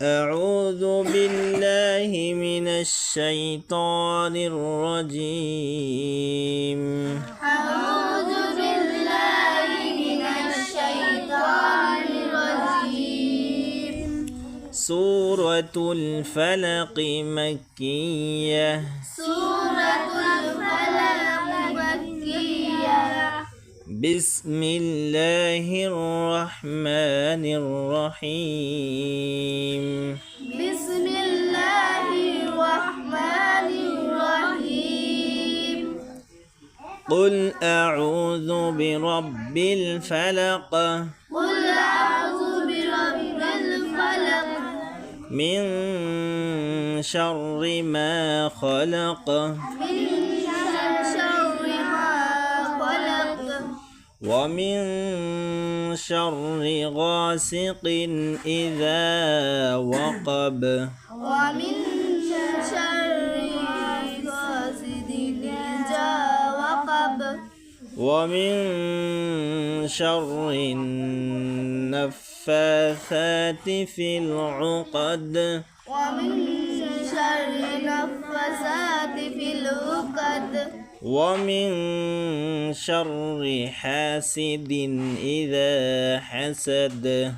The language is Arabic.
أعوذ بالله من الشيطان الرجيم. أعوذ بالله من الشيطان الرجيم. سورة الفلق مكية. سورة الفلق مكية. بسم الله الرحمن الرحيم. قل أعوذ برب الفلق قل أعوذ برب الفلق من شر ما خلق من شر ما خلق ومن شر غاسق إذا وقب ومن شر ومن شر النفاثات في العقد. ومن شر النفسات في العقد. ومن شر حاسد إذا حسد.